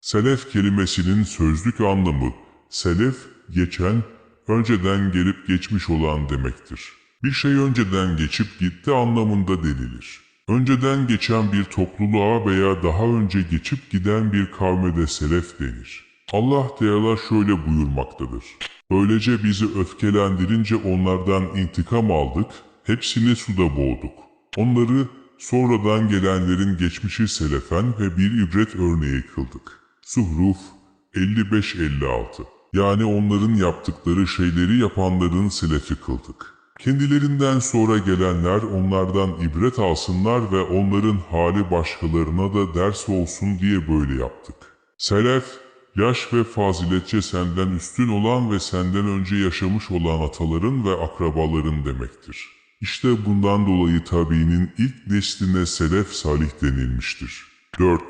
Selef kelimesinin sözlük anlamı, selef, geçen, önceden gelip geçmiş olan demektir. Bir şey önceden geçip gitti anlamında denilir. Önceden geçen bir topluluğa veya daha önce geçip giden bir kavme de selef denir. Allah Teala şöyle buyurmaktadır. Böylece bizi öfkelendirince onlardan intikam aldık, hepsini suda boğduk. Onları sonradan gelenlerin geçmişi selefen ve bir ibret örneği kıldık. Zuhruf 55-56 Yani onların yaptıkları şeyleri yapanların selefi kıldık. Kendilerinden sonra gelenler onlardan ibret alsınlar ve onların hali başkalarına da ders olsun diye böyle yaptık. Selef, yaş ve faziletçe senden üstün olan ve senden önce yaşamış olan ataların ve akrabaların demektir. İşte bundan dolayı tabiinin ilk nesline selef salih denilmiştir. 4.